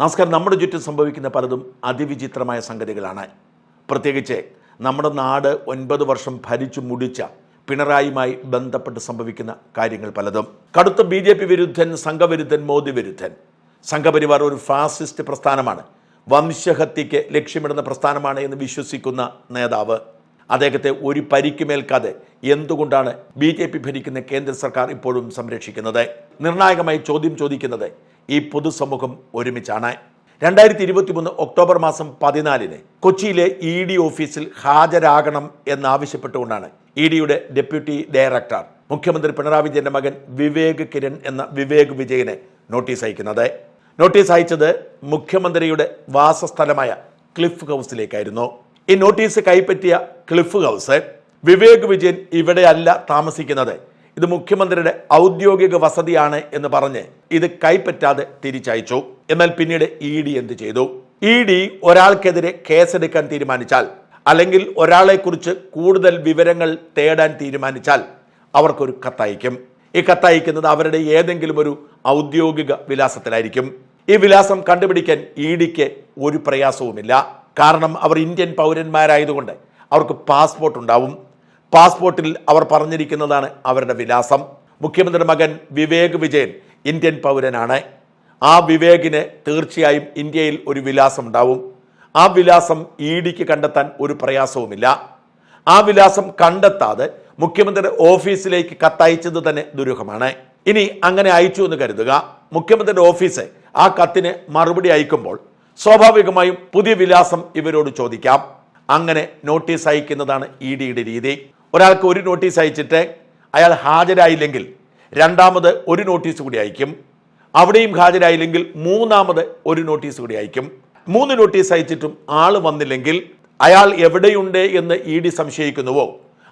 നമസ്കാരം. നമ്മുടെ ചുറ്റും സംഭവിക്കുന്ന പലതും അതിവിചിത്രമായ സംഗതികളാണ്. പ്രത്യേകിച്ച് നമ്മുടെ നാട് ഒൻപത് വർഷം ഭരിച്ചു മുടിച്ച പിണറായിയുമായി ബന്ധപ്പെട്ട് സംഭവിക്കുന്ന കാര്യങ്ങൾ പലതും. കടുത്ത ബി ജെ പി വിരുദ്ധൻ സംഘവിരുദ്ധൻ മോദി വിരുദ്ധൻ. സംഘപരിവാർ ഒരു ഫാസിസ്റ്റ് പ്രസ്ഥാനമാണ്. വംശഹത്യയ്ക്ക് ലക്ഷ്യമിടുന്ന പ്രസ്ഥാനമാണ് എന്ന് വിശ്വസിക്കുന്ന നേതാവ്. അദ്ദേഹത്തെ ഒരു പരിക്കുമേൽക്കാതെ എന്തുകൊണ്ടാണ് ബി ജെ പി ഭരിക്കുന്ന കേന്ദ്ര സർക്കാർ ഇപ്പോഴും സംരക്ഷിക്കുന്നത്? നിർണായകമായി ചോദ്യം ചോദിക്കുന്നത് ഈ പൊതുസമൂഹം ഒരുമിച്ചാണ്. രണ്ടായിരത്തി ഇരുപത്തി മൂന്ന് ഒക്ടോബർ മാസം പതിനാലിന് കൊച്ചിയിലെ ഇ ഡി ഓഫീസിൽ ഹാജരാകണം എന്നാവശ്യപ്പെട്ടുകൊണ്ടാണ് ഇ ഡിയുടെ ഡെപ്യൂട്ടി ഡയറക്ടർ മുഖ്യമന്ത്രി പിണറായി വിജയന്റെ മകൻ വിവേക് കിരൺ എന്ന വിവേക് വിജയനെ നോട്ടീസ് അയക്കുന്നത്. നോട്ടീസ് അയച്ചത് മുഖ്യമന്ത്രിയുടെ വാസസ്ഥലമായ ക്ലിഫ് ഹൗസിലേക്കായിരുന്നു. ഈ നോട്ടീസ് കൈപ്പറ്റിയ ക്ലിഫ് ഹൗസ് വിവേക് വിജയൻ ഇവിടെയല്ല താമസിക്കുന്നത്. ഇത് മുഖ്യമന്ത്രിയുടെ ഔദ്യോഗിക വസതിയാണ് എന്ന് പറഞ്ഞ് ഇത് കൈപ്പറ്റാതെ തിരിച്ചയച്ചു. എന്നാൽ പിന്നീട് ഇ ഡി എന്ത് ചെയ്തു? ഇ ഡി ഒരാൾക്കെതിരെ കേസെടുക്കാൻ തീരുമാനിച്ചാൽ അല്ലെങ്കിൽ ഒരാളെക്കുറിച്ച് കൂടുതൽ വിവരങ്ങൾ തേടാൻ തീരുമാനിച്ചാൽ അവർക്കൊരു കത്തയക്കും. ഈ കത്തയക്കുന്നത് അവരുടെ ഏതെങ്കിലും ഒരു ഔദ്യോഗിക വിലാസത്തിലായിരിക്കും. ഈ വിലാസം കണ്ടുപിടിക്കാൻ ഇ ഡിക്ക് ഒരു പ്രയാസവുമില്ല. കാരണം അവർ ഇന്ത്യൻ പൗരന്മാരായതുകൊണ്ട് അവർക്ക് പാസ്പോർട്ട് ഉണ്ടാവും. പാസ്പോർട്ടിൽ അവർ പറഞ്ഞിരിക്കുന്നതാണ് അവരുടെ വിലാസം. മുഖ്യമന്ത്രിയുടെ മകൻ വിവേക് വിജയൻ ഇന്ത്യൻ പൗരനാണ്. ആ വിവേകിന് തീർച്ചയായും ഇന്ത്യയിൽ ഒരു വിലാസം ഉണ്ടാവും. ആ വിലാസം ഇ ഡിക്ക് കണ്ടെത്താൻ ഒരു പ്രയാസവുമില്ല. ആ വിലാസം കണ്ടെത്താതെ മുഖ്യമന്ത്രിയുടെ ഓഫീസിലേക്ക് കത്തയച്ചത് തന്നെ ദുരൂഹമാണ്. ഇനി അങ്ങനെ അയച്ചു എന്ന് കരുതുക. മുഖ്യമന്ത്രിയുടെ ഓഫീസ് ആ കത്തിന് മറുപടി അയക്കുമ്പോൾ സ്വാഭാവികമായും പുതിയ വിലാസം ഇവരോട് ചോദിക്കാം. അങ്ങനെ നോട്ടീസ് അയക്കുന്നതാണ് ഇ ഡിയുടെ രീതി. ഒരാൾക്ക് ഒരു നോട്ടീസ് അയച്ചിട്ട് അയാൾ ഹാജരായില്ലെങ്കിൽ രണ്ടാമത് ഒരു നോട്ടീസ് കൂടി അയക്കും. അവിടെയും ഹാജരായില്ലെങ്കിൽ മൂന്നാമത് ഒരു നോട്ടീസ് കൂടി അയക്കും. മൂന്ന് നോട്ടീസ് അയച്ചിട്ടും ആൾ വന്നില്ലെങ്കിൽ അയാൾ എവിടെയുണ്ട് എന്ന് ഇ ഡി സംശയിക്കുന്നുവോ?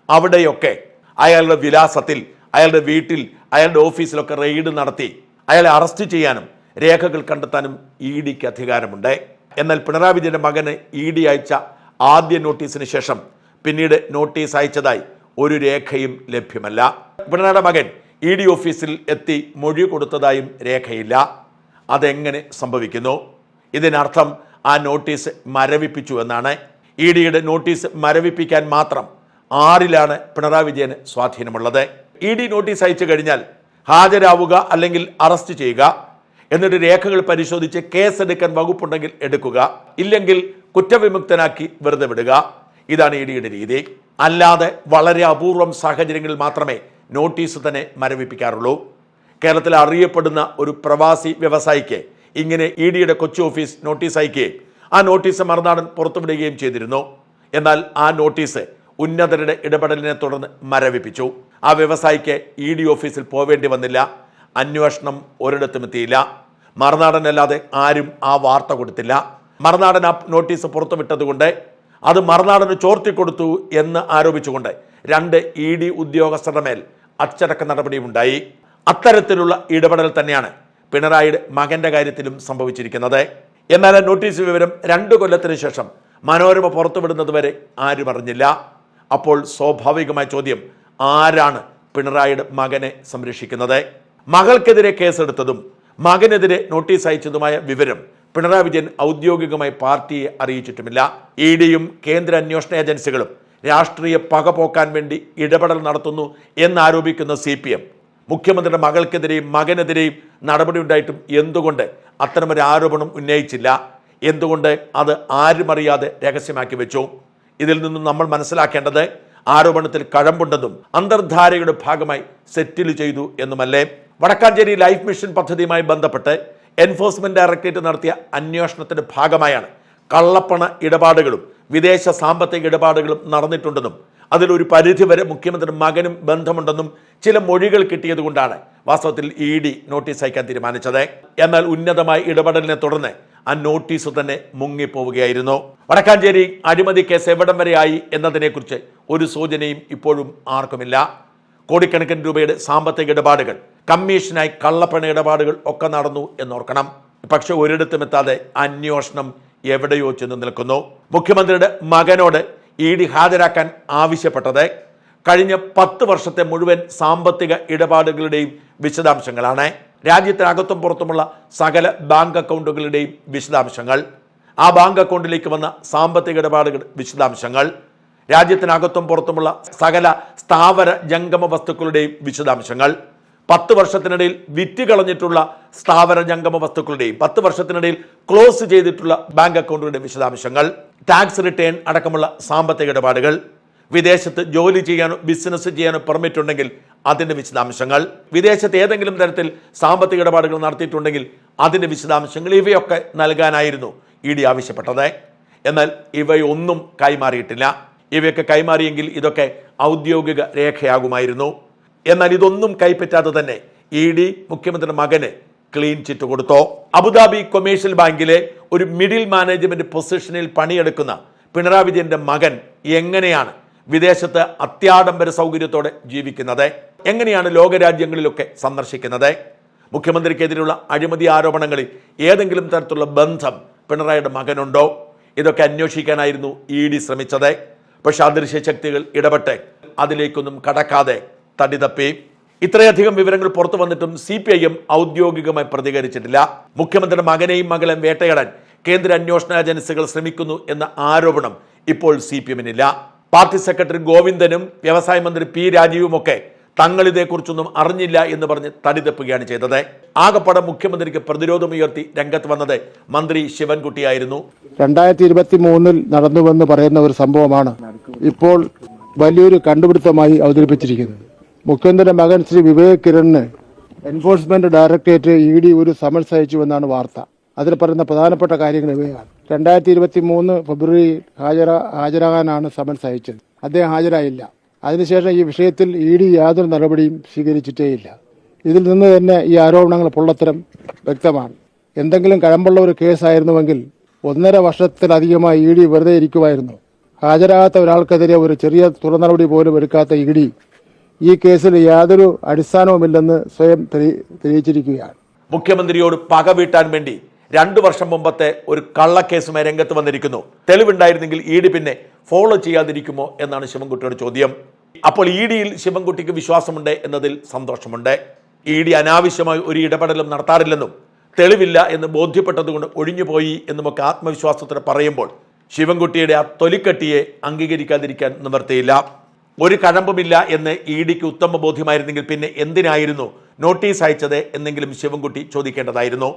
അവിടെയൊക്കെ അയാളുടെ വിലാസത്തിൽ അയാളുടെ വീട്ടിൽ അയാളുടെ ഓഫീസിലൊക്കെ റെയ്ഡ് നടത്തി അയാളെ അറസ്റ്റ് ചെയ്യാനും രേഖകൾ കണ്ടെത്താനും ഇ ഡിക്ക് അധികാരമുണ്ട്. എന്നാൽ പിണറായി വിജയന്റെ മകന് ഇ ഡി അയച്ച ആദ്യ നോട്ടീസിന് ശേഷം പിന്നീട് നോട്ടീസ് അയച്ചതായി ഒരു രേഖയും ലഭ്യമല്ല. പിണറായിയുടെ മകൻ ഇ ഡി ഓഫീസിൽ എത്തി മൊഴി കൊടുത്തതായും രേഖയില്ല. അതെങ്ങനെ സംഭവിക്കുന്നു? ഇതിനർത്ഥം ആ നോട്ടീസ് മരവിപ്പിച്ചു എന്നാണ്. ഇ ഡിയുടെ നോട്ടീസ് മരവിപ്പിക്കാൻ മാത്രം ആറിലാണ് പിണറായി വിജയന് സ്വാധീനമുള്ളത്. ഇ ഡി നോട്ടീസ് അയച്ചു കഴിഞ്ഞാൽ ഹാജരാവുക അല്ലെങ്കിൽ അറസ്റ്റ് ചെയ്യുക. എന്നിട്ട് രേഖകൾ പരിശോധിച്ച് കേസെടുക്കാൻ വകുപ്പുണ്ടെങ്കിൽ എടുക്കുക. ഇല്ലെങ്കിൽ കുറ്റവിമുക്തനാക്കി വെറുതെ വിടുക. ഇതാണ് ഇ ഡിയുടെ രീതി. അല്ലാതെ വളരെ അപൂർവം സാഹചര്യങ്ങളിൽ മാത്രമേ നോട്ടീസ് തന്നെ മരവിപ്പിക്കാറുള്ളൂ. കേരളത്തിൽ അറിയപ്പെടുന്ന ഒരു പ്രവാസി വ്യവസായിക്ക് ഇങ്ങനെ ഇ ഡിയുടെ കൊച്ചി ഓഫീസ് നോട്ടീസ് അയക്കുകയും ആ നോട്ടീസ് മറുനാടൻ പുറത്തുവിടുകയും ചെയ്തിരുന്നു. എന്നാൽ ആ നോട്ടീസ് ഉന്നതരുടെ ഇടപെടലിനെ തുടർന്ന് മരവിപ്പിച്ചു. ആ വ്യവസായിക്ക് ഇ ഡി ഓഫീസിൽ പോവേണ്ടി വന്നില്ല. അന്വേഷണം ഒരിടത്തും എത്തിയില്ല. മറുനാടനല്ലാതെ ആരും ആ വാർത്ത കൊടുത്തില്ല. മറുനാടൻ ആ നോട്ടീസ് പുറത്തുവിട്ടതുകൊണ്ട് അത് മറുനാടന് ചോർത്തി കൊടുത്തു എന്ന് ആരോപിച്ചുകൊണ്ട് രണ്ട് ഇ ഡി ഉദ്യോഗസ്ഥരുടെ മേൽ അച്ചടക്ക നടപടിയുണ്ടായി അത്തരത്തിലുള്ള ഇടപെടൽ തന്നെയാണ് പിണറായിയുടെ മകന്റെ കാര്യത്തിലും സംഭവിച്ചിരിക്കുന്നത്. എന്നാൽ നോട്ടീസ് വിവരം രണ്ടു കൊല്ലത്തിന് ശേഷം മനോരമ പുറത്തുവിടുന്നത് വരെ ആരും അറിഞ്ഞില്ല. അപ്പോൾ സ്വാഭാവികമായ ചോദ്യം ആരാണ് പിണറായിയുടെ മകനെ സംരക്ഷിക്കുന്നത്? മകൾക്കെതിരെ കേസെടുത്തതും മകനെതിരെ നോട്ടീസ് അയച്ചതുമായ വിവരം പിണറായി വിജയൻ ഔദ്യോഗികമായി പാർട്ടിയെ അറിയിച്ചിട്ടുമില്ല. ഇ ഡിയും കേന്ദ്ര അന്വേഷണ ഏജൻസികളും രാഷ്ട്രീയ പക പോക്കാൻ വേണ്ടി ഇടപെടൽ നടത്തുന്നു എന്നാരോപിക്കുന്ന സി പി എം. മുഖ്യമന്ത്രിയുടെ മകൾക്കെതിരെയും മകനെതിരെയും നടപടി ഉണ്ടായിട്ടും എന്തുകൊണ്ട് അത്തരമൊരു ആരോപണം ഉന്നയിച്ചില്ല? എന്തുകൊണ്ട് അത് ആരും അറിയാതെ രഹസ്യമാക്കി വെച്ചു? ഇതിൽ നിന്നും നമ്മൾ മനസ്സിലാക്കേണ്ടത് ആരോപണത്തിൽ കഴമ്പുണ്ടെന്നും അന്തർധാരയുടെ ഭാഗമായി സെറ്റിൽ ചെയ്തു എന്നുമല്ലേ? വടക്കാഞ്ചേരി ലൈഫ് മിഷൻ പദ്ധതിയുമായി ബന്ധപ്പെട്ട് എൻഫോഴ്സ്മെന്റ് ഡയറക്ടറേറ്റ് നടത്തിയ അന്വേഷണത്തിന്റെ ഭാഗമായാണ് കള്ളപ്പണ ഇടപാടുകളും വിദേശ സാമ്പത്തിക ഇടപാടുകളും നടന്നിട്ടുണ്ടെന്നും അതിലൊരു പരിധിവരെ മുഖ്യമന്ത്രി മകനും ബന്ധമുണ്ടെന്നും ചില മൊഴികൾ കിട്ടിയതുകൊണ്ടാണ് വാസ്തവത്തിൽ ഇ ഡി നോട്ടീസ് അയക്കാൻ തീരുമാനിച്ചത്. എന്നാൽ ഉന്നതമായ ഇടപെടലിനെ തുടർന്ന് ആ നോട്ടീസ് തന്നെ മുങ്ങിപ്പോവുകയായിരുന്നു. വടക്കാഞ്ചേരി അഴിമതി കേസ് എവിടം വരെയായി എന്നതിനെക്കുറിച്ച് ഒരു സൂചനയും ഇപ്പോഴും ആർക്കുമില്ല. കോടിക്കണക്കിന് രൂപയുടെ സാമ്പത്തിക ഇടപാടുകൾ കമ്മീഷനായി കള്ളപ്പണ ഇടപാടുകൾ ഒക്കെ നടന്നു എന്നോർക്കണം. പക്ഷെ ഒരിടത്തും എത്താതെ അന്വേഷണം എവിടെയോ ചെന്ന് നിൽക്കുന്നു. മുഖ്യമന്ത്രിയുടെ മകനോട് ഇ ഡി ഹാജരാക്കാൻ ആവശ്യപ്പെട്ടത് കഴിഞ്ഞ പത്ത് വർഷത്തെ മുഴുവൻ സാമ്പത്തിക ഇടപാടുകളുടെയും വിശദാംശങ്ങളാണ്. രാജ്യത്തിനകത്തും പുറത്തുമുള്ള സകല ബാങ്ക് അക്കൗണ്ടുകളുടെയും വിശദാംശങ്ങൾ. ആ ബാങ്ക് അക്കൗണ്ടിലേക്ക് വന്ന സാമ്പത്തിക ഇടപാടുകൾ വിശദാംശങ്ങൾ. രാജ്യത്തിനകത്തും പുറത്തുമുള്ള സകല സ്ഥാവര ജംഗമ വസ്തുക്കളുടെയും വിശദാംശങ്ങൾ. പത്ത് വർഷത്തിനിടയിൽ വിറ്റ് കളഞ്ഞിട്ടുള്ള സ്ഥാവര ജംഗമ വസ്തുക്കളുടെയും പത്ത് വർഷത്തിനിടയിൽ ക്ലോസ് ചെയ്തിട്ടുള്ള ബാങ്ക് അക്കൗണ്ടുകളുടെ വിശദാംശങ്ങൾ. ടാക്സ് റിട്ടേൺ അടക്കമുള്ള സാമ്പത്തിക ഇടപാടുകൾ. വിദേശത്ത് ജോലി ചെയ്യാനോ ബിസിനസ് ചെയ്യാനോ പെർമിറ്റ് ഉണ്ടെങ്കിൽ അതിന്റെ വിശദാംശങ്ങൾ. വിദേശത്ത് ഏതെങ്കിലും തരത്തിൽ സാമ്പത്തിക ഇടപാടുകൾ നടത്തിയിട്ടുണ്ടെങ്കിൽ അതിന്റെ വിശദാംശങ്ങൾ ഇവയൊക്കെ നൽകാനായിരുന്നു ഇ ഡി ആവശ്യപ്പെട്ടത്. എന്നാൽ ഇവയൊന്നും കൈമാറിയിട്ടില്ല. ഇവയൊക്കെ കൈമാറിയെങ്കിൽ ഇതൊക്കെ ഔദ്യോഗിക രേഖയാകുമായിരുന്നു. എന്നാൽ ഇതൊന്നും കൈപ്പറ്റാതെ തന്നെ ഇ ഡി മുഖ്യമന്ത്രിയുടെ മകന് ക്ലീൻ ചിറ്റ് കൊടുത്തോ? അബുദാബി കൊമേഴ്ഷ്യൽ ബാങ്കിലെ ഒരു മിഡിൽ മാനേജ്മെന്റ് പൊസിഷനിൽ പണിയെടുക്കുന്ന പിണറായി വിജയന്റെ മകൻ എങ്ങനെയാണ് വിദേശത്ത് അത്യാഡംബര സൗകര്യത്തോടെ ജീവിക്കുന്നത്? എങ്ങനെയാണ് ലോകരാജ്യങ്ങളിലൊക്കെ സന്ദർശിക്കുന്നത്? മുഖ്യമന്ത്രിക്കെതിരെയുള്ള അഴിമതി ആരോപണങ്ങളിൽ ഏതെങ്കിലും തരത്തിലുള്ള ബന്ധം പിണറായിയുടെ മകനുണ്ടോ? ഇതൊക്കെ അന്വേഷിക്കാനായിരുന്നു ഇ ഡി ശ്രമിച്ചത്. പക്ഷെ അദൃശ്യ ശക്തികൾ ഇടപെട്ട് അതിലേക്കൊന്നും കടക്കാതെ തടിതപ്പി ഇത്രയധികം വിവരങ്ങൾ പുറത്തു വന്നിട്ടും സി പി ഐ എം ഔദ്യോഗികമായി പ്രതികരിച്ചിട്ടില്ല. മുഖ്യമന്ത്രിയുടെ മകനെയും മകളെയും വേട്ടയാടാൻ കേന്ദ്ര അന്വേഷണ ഏജൻസികൾ ശ്രമിക്കുന്നു എന്ന ആരോപണം ഇപ്പോൾ സി പി എമ്മിനില്ല പാർട്ടി സെക്രട്ടറി ഗോവിന്ദനും വ്യവസായ മന്ത്രി പി രാജീവുമൊക്കെ തങ്ങൾ ഇതേക്കുറിച്ചൊന്നും അറിഞ്ഞില്ല എന്ന് പറഞ്ഞ് തടിതപ്പുകയാണ് ചെയ്തത്. ആകപ്പാടെ മുഖ്യമന്ത്രിക്ക് പ്രതിരോധമുയർത്തി രംഗത്ത് വന്നത് മന്ത്രി ശിവൻകുട്ടിയായിരുന്നു. രണ്ടായിരത്തി ഇരുപത്തി മൂന്നിൽ നടന്നുവെന്ന് പറയുന്ന ഒരു സംഭവമാണ് ഇപ്പോൾ വലിയൊരു കണ്ടുപിടുത്തമായി അവതരിപ്പിച്ചിരിക്കുന്നത്. മുഖ്യമന്ത്രി മകൻ ശ്രീ വിവേക് കിരണിന് എൻഫോഴ്സ്മെന്റ് ഡയറക്ടറേറ്റ് ഇ ഡി ഒരു സമൻസ് അയച്ചുവെന്നാണ് വാർത്ത. അതിൽ പറയുന്ന പ്രധാനപ്പെട്ട കാര്യങ്ങൾ ഇവയാണ്. രണ്ടായിരത്തി ഇരുപത്തി മൂന്ന് ഫെബ്രുവരി ഹാജര ഹാജരാകാനാണ് സമൻസ് അയച്ചത്. അദ്ദേഹം ഹാജരായില്ല. അതിനുശേഷം ഈ വിഷയത്തിൽ ഇ ഡി യാതൊരു നടപടിയും സ്വീകരിച്ചിട്ടേയില്ല. ഇതിൽ നിന്ന് തന്നെ ഈ ആരോപണങ്ങൾ പൊള്ളത്തരം വ്യക്തമാണ്. എന്തെങ്കിലും കഴമ്പുള്ള ഒരു കേസായിരുന്നുവെങ്കിൽ ഒന്നര വർഷത്തിലധികമായി ഇ ഡി വെറുതെ ഇരിക്കുമായിരുന്നു. ഹാജരാകാത്ത ഒരാൾക്കെതിരെ ഒരു ചെറിയ തുറന്നടപടി പോലും എടുക്കാത്ത ഇ ഡി ഈ കേസിൽ യാതൊരു അടിസ്ഥാനവുമില്ലെന്ന് സ്വയം തെളിയിച്ചിരിക്കുകയാണ്. മുഖ്യമന്ത്രിയോട് പക വീട്ടാൻ വേണ്ടി രണ്ടു വർഷം മുമ്പത്തെ ഒരു കള്ളക്കേസുമായി രംഗത്ത് വന്നിരിക്കുന്നു. തെളിവുണ്ടായിരുന്നെങ്കിൽ ഇ ഡി പിന്നെ ഫോളോ ചെയ്യാതിരിക്കുമോ എന്നാണ് ശിവൻകുട്ടിയുടെ ചോദ്യം. അപ്പോൾ ഇ ഡിയിൽ ശിവൻകുട്ടിക്ക് വിശ്വാസമുണ്ട് എന്നതിൽ സന്തോഷമുണ്ട്. ഇ ഡി അനാവശ്യമായി ഒരു ഇടപെടലും നടത്താറില്ലെന്നും തെളിവില്ല എന്ന് ബോധ്യപ്പെട്ടതുകൊണ്ട് ഒഴിഞ്ഞുപോയി എന്നുമൊക്കെ ആത്മവിശ്വാസത്തോടെ പറയുമ്പോൾ ശിവൻകുട്ടിയുടെ ആ തൊലിക്കട്ടിയെ അംഗീകരിക്കാതിരിക്കാൻ നിവർത്തിയില്ല. ഒരു കഴമ്പുമില്ല എന്ന് ഇ ഡിക്ക് ഉത്തമ ബോധ്യമായിരുന്നെങ്കിൽ പിന്നെ എന്തിനായിരുന്നു നോട്ടീസ് അയച്ചത് എന്നെങ്കിലും ശിവൻകുട്ടി ചോദിക്കേണ്ടതായിരുന്നു.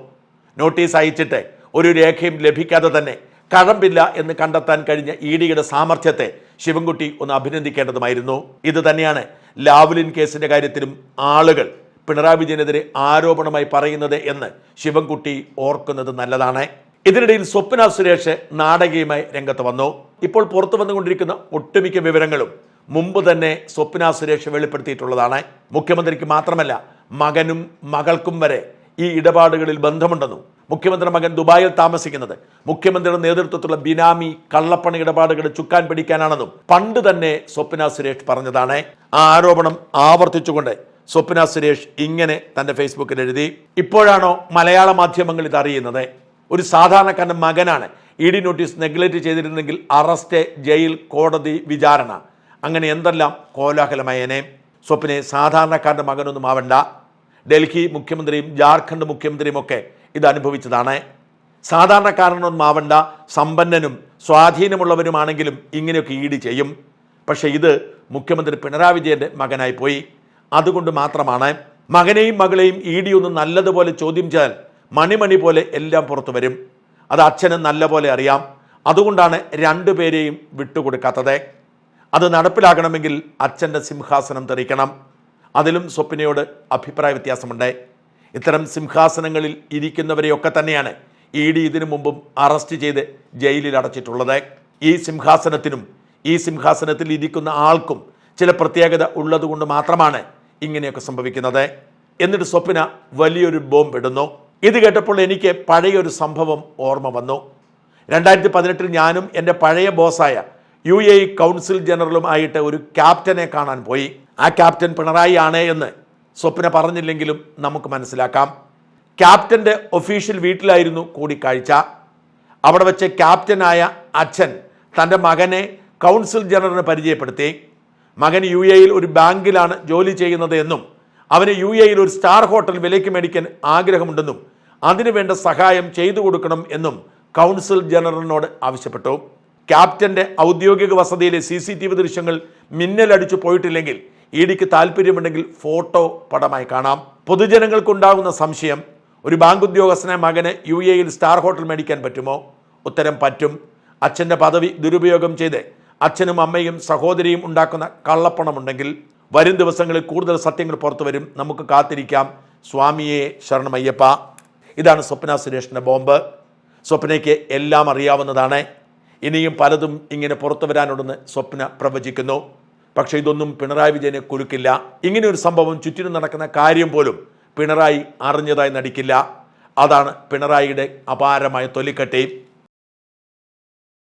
നോട്ടീസ് അയച്ചിട്ട് ഒരു രേഖയും ലഭിക്കാതെ തന്നെ കഴമ്പില്ല എന്ന് കണ്ടെത്താൻ കഴിഞ്ഞ ഇ ഡിയുടെ സാമർഥ്യത്തെ ശിവൻകുട്ടി ഒന്ന് അഭിനന്ദിക്കേണ്ടതുമായിരുന്നു. ഇത് തന്നെയാണ് ലാവ്ലിൻ കേസിന്റെ കാര്യത്തിലും ആളുകൾ പിണറായി വിജയനെതിരെ ആരോപണമായി പറയുന്നത് എന്ന് ശിവൻകുട്ടി ഓർക്കുന്നത് നല്ലതാണ്. ഇതിനിടയിൽ സ്വപ്ന സുരേഷ് നാടകീയമായി രംഗത്ത് വന്നു. ഇപ്പോൾ പുറത്തു വന്നുകൊണ്ടിരിക്കുന്ന ഒട്ടുമിക്ക വിവരങ്ങളും മുമ്പ് തന്നെ സ്വപ്ന സുരേഷ് വെളിപ്പെടുത്തിയിട്ടുള്ളതാണ്. മുഖ്യമന്ത്രിക്ക് മാത്രമല്ല മകനും മകൾക്കും വരെ ഈ ഇടപാടുകളിൽ ബന്ധമുണ്ടെന്നും മുഖ്യമന്ത്രി മകൻ ദുബായിൽ താമസിക്കുന്നത് മുഖ്യമന്ത്രിയുടെ നേതൃത്വത്തിലുള്ള ബിനാമി കള്ളപ്പണ ഇടപാടുകൾ ചുക്കാൻ പിടിക്കാനാണെന്നും പണ്ട് തന്നെ സ്വപ്ന സുരേഷ് പറഞ്ഞതാണ്. ആ ആരോപണം ആവർത്തിച്ചുകൊണ്ട് സ്വപ്ന സുരേഷ് ഇങ്ങനെ തന്റെ ഫേസ്ബുക്കിൽ എഴുതി ഇപ്പോഴാണോ മലയാള മാധ്യമങ്ങൾ ഇത് അറിയുന്നത്? ഒരു സാധാരണക്കാരന്റെ മകനാണ് ഇ ഡി നോട്ടീസ് നെഗ്ലക്റ്റ് ചെയ്തിരുന്നെങ്കിൽ അറസ്റ്റ് ജയിൽ കോടതി വിചാരണ. അങ്ങനെ എന്തെല്ലാം കോലാഹലമയനെ? സ്വപ്നെ സാധാരണക്കാരന്റെ മകനൊന്നും ആവണ്ട. ഡൽഹി മുഖ്യമന്ത്രിയും ജാർഖണ്ഡ് മുഖ്യമന്ത്രിയും ഒക്കെ ഇത് അനുഭവിച്ചതാണ്. സാധാരണക്കാരനൊന്നും ആവണ്ട സമ്പന്നനും സ്വാധീനമുള്ളവരുമാണെങ്കിലും ഇങ്ങനെയൊക്കെ ഈട് ചെയ്യും. പക്ഷേ ഇത് മുഖ്യമന്ത്രി പിണറായി വിജയന്റെ മകനായി പോയി. അതുകൊണ്ട് മാത്രമാണ് മകനെയും മകളെയും ഇ ഒന്ന് നല്ലതുപോലെ ചോദ്യം ചെയ്താൽ മണിമണി പോലെ എല്ലാം പുറത്തു വരും. അത് അച്ഛന് നല്ല പോലെ അറിയാം. അതുകൊണ്ടാണ് രണ്ടുപേരെയും വിട്ടുകൊടുക്കാത്തത്. അത് നടപ്പിലാകണമെങ്കിൽ അച്ഛന്റെ സിംഹാസനം തെറിക്കണം. അതിലും സ്വപ്നയോട് അഭിപ്രായ വ്യത്യാസമുണ്ട്. ഇത്തരം സിംഹാസനങ്ങളിൽ ഇരിക്കുന്നവരെയൊക്കെ തന്നെയാണ് ഇ ഡി ഇതിനു മുമ്പും അറസ്റ്റ് ചെയ്ത് ജയിലിൽ അടച്ചിട്ടുള്ളത്. ഈ സിംഹാസനത്തിനും ഈ സിംഹാസനത്തിൽ ഇരിക്കുന്ന ആൾക്കും ചില പ്രത്യേകത ഉള്ളതുകൊണ്ട് മാത്രമാണ് ഇങ്ങനെയൊക്കെ സംഭവിക്കുന്നത്. എന്നിട്ട് സ്വപ്ന വലിയൊരു ബോംബ് ഇടുന്നു. ഇത് കേട്ടപ്പോൾ എനിക്ക് പഴയൊരു സംഭവം ഓർമ്മ വന്നു. രണ്ടായിരത്തി പതിനെട്ടിൽ ഞാനും എന്റെ പഴയ ബോസായ യു എ കൗൺസിൽ ജനറലും ആയിട്ട് ഒരു ക്യാപ്റ്റനെ കാണാൻ പോയി. ആ ക്യാപ്റ്റൻ പിണറായി ആണ് എന്ന് സ്വപ്ന പറഞ്ഞില്ലെങ്കിലും നമുക്ക് മനസ്സിലാക്കാം. ക്യാപ്റ്റന്റെ ഒഫീഷ്യൽ വീട്ടിലായിരുന്നു കൂടിക്കാഴ്ച. അവിടെ വെച്ച് ക്യാപ്റ്റനായ അച്ഛൻ തന്റെ മകനെ കൗൺസിൽ ജനറലിന് പരിചയപ്പെടുത്തി. മകൻ യു എയിൽ ഒരു ബാങ്കിലാണ് ജോലി ചെയ്യുന്നത് എന്നും അവന് യു എയിൽ ഒരു സ്റ്റാർ ഹോട്ടൽ വിലയ്ക്ക് മേടിക്കാൻ ആഗ്രഹമുണ്ടെന്നും അതിനുവേണ്ട സഹായം ചെയ്തു കൊടുക്കണം എന്നും കൗൺസിൽ ജനറലിനോട് ആവശ്യപ്പെട്ടു. ക്യാപ്റ്റന്റെ ഔദ്യോഗിക വസതിയിലെ സി സി ടി വി ദൃശ്യങ്ങൾ മിന്നലടിച്ചു പോയിട്ടില്ലെങ്കിൽ ഇ ഡിക്ക് താല്പര്യമുണ്ടെങ്കിൽ ഫോട്ടോ പടമായി കാണാം. പൊതുജനങ്ങൾക്കുണ്ടാകുന്ന സംശയം ഒരു ബാങ്ക് ഉദ്യോഗസ്ഥനെ മകന് യു എയിൽ സ്റ്റാർ ഹോട്ടൽ മേടിക്കാൻ പറ്റുമോ? ഉത്തരം പറ്റും. അച്ഛന്റെ പദവി ദുരുപയോഗം ചെയ്ത് അച്ഛനും അമ്മയും സഹോദരിയും ഉണ്ടാക്കുന്ന കള്ളപ്പണമുണ്ടെങ്കിൽ വരും ദിവസങ്ങളിൽ കൂടുതൽ സത്യങ്ങൾ പുറത്തു വരും. നമുക്ക് കാത്തിരിക്കാം. സ്വാമിയെ ശരണമയ്യപ്പ. ഇതാണ് സ്വപ്ന സുരേഷിന്റെ ബോംബ്. സ്വപ്നയ്ക്ക് എല്ലാം അറിയാവുന്നതാണ്. ഇനിയും പലതും ഇങ്ങനെ പുറത്തു വരാനുണ്ടെന്ന് സ്വപ്ന പ്രവചിക്കുന്നു. പക്ഷേ ഇതൊന്നും പിണറായി വിജയനെ കുലുക്കില്ല. ഇങ്ങനെ ഒരു സംഭവം ചുറ്റിനും നടക്കുന്ന കാര്യം പോലും പിണറായി അറിഞ്ഞതായി നടിക്കില്ല. അതാണ് പിണറായിയുടെ അപാരമായ തൊലിക്കട്ടി.